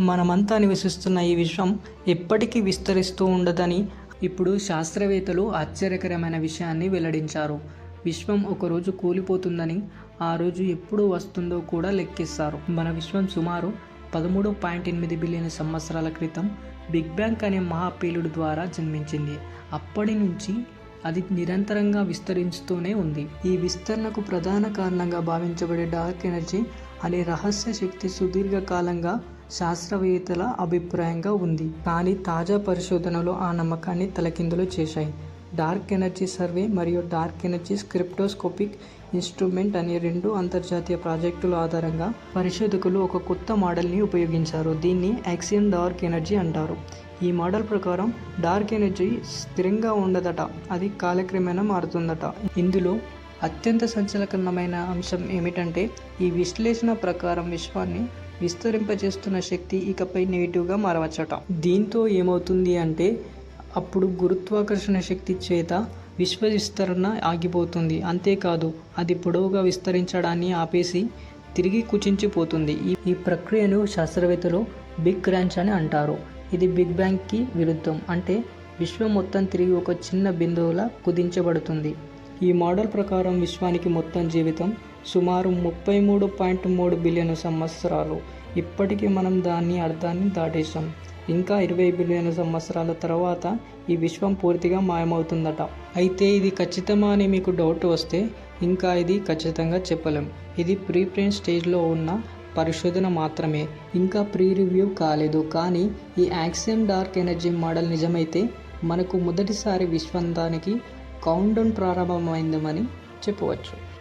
మనమంతా నివసిస్తున్న ఈ విశ్వం ఎప్పటికీ విస్తరిస్తూ ఉండదని ఇప్పుడు శాస్త్రవేత్తలు ఆశ్చర్యకరమైన విషయాన్ని వెల్లడించారు. విశ్వం ఒకరోజు కూలిపోతుందని ఆ రోజు ఎప్పుడు వస్తుందో కూడా లెక్కిస్తారు. మన విశ్వం సుమారు పదమూడు పాయింట్ ఎనిమిది బిలియన్ సంవత్సరాల క్రితం బిగ్ బ్యాంగ్ అనే మహాపేలుడు ద్వారా జన్మించింది. అప్పటి నుంచి అది నిరంతరంగా విస్తరించుతూనే ఉంది. ఈ విస్తరణకు ప్రధాన కారణంగా భావించబడే డార్క్ ఎనర్జీ అనే రహస్య శక్తి సుదీర్ఘకాలంగా శాస్త్రవేత్తల అభిప్రాయంగా ఉంది. కానీ తాజా పరిశోధనలు ఆ నమ్మకాన్ని తలకిందులు చేశాయి. డార్క్ ఎనర్జీ సర్వే మరియు డార్క్ ఎనర్జీ స్క్రిప్టోస్కోపిక్ ఇన్స్ట్రుమెంట్ అనే రెండు అంతర్జాతీయ ప్రాజెక్టుల ఆధారంగా పరిశోధకులు ఒక కొత్త మోడల్ని ఉపయోగించారు. దీన్ని యాక్సియం డార్క్ ఎనర్జీ అంటారు. ఈ మోడల్ ప్రకారం డార్క్ ఎనర్జీ స్థిరంగా ఉండదట. అది కాలక్రమేణా మారుతుందట. ఇందులో అత్యంత సంచలకరణమైన అంశం ఏమిటంటే ఈ విశ్లేషణ ప్రకారం విశ్వాన్ని విస్తరింపజేస్తున్న శక్తి ఇకపై నెగిటివ్గా మారవచ్చట. దీంతో ఏమవుతుంది అంటే అప్పుడు గురుత్వాకర్షణ శక్తి చేత విశ్వ విస్తరణ ఆగిపోతుంది. అంతేకాదు అది పొడవుగా విస్తరించడాన్ని ఆపేసి తిరిగి కుచించిపోతుంది. ఈ ఈ ప్రక్రియను శాస్త్రవేత్తలు బిగ్ క్రాంచ్ అని అంటారు. ఇది బిగ్ బ్యాంగ్కి విరుద్ధం. అంటే విశ్వం మొత్తం తిరిగి ఒక చిన్న బిందువులా కుదించబడుతుంది. ఈ మోడల్ ప్రకారం విశ్వానికి మొత్తం జీవితం సుమారు ముప్పై మూడు పాయింట్ మూడు బిలియన్ సంవత్సరాలు. ఇప్పటికీ మనం దాని అర్థాన్ని దాటేశాం. ఇంకా ఇరవై బిలియన్ సంవత్సరాల తర్వాత ఈ విశ్వం పూర్తిగా మాయమవుతుందట. అయితే ఇది ఖచ్చితమా అని మీకు డౌట్ వస్తే ఇంకా ఇది ఖచ్చితంగా చెప్పలేం. ఇది ప్రీ ప్రింట్ స్టేజ్లో ఉన్న పరిశోధన మాత్రమే. ఇంకా ప్రీ రివ్యూ కాలేదు. కానీ ఈ యాక్సియం డార్క్ ఎనర్జీ మోడల్ నిజమైతే మనకు మొదటిసారి విశ్వంతానికి కౌంట్ డౌన్ ప్రారంభమైందని చెప్పవచ్చు.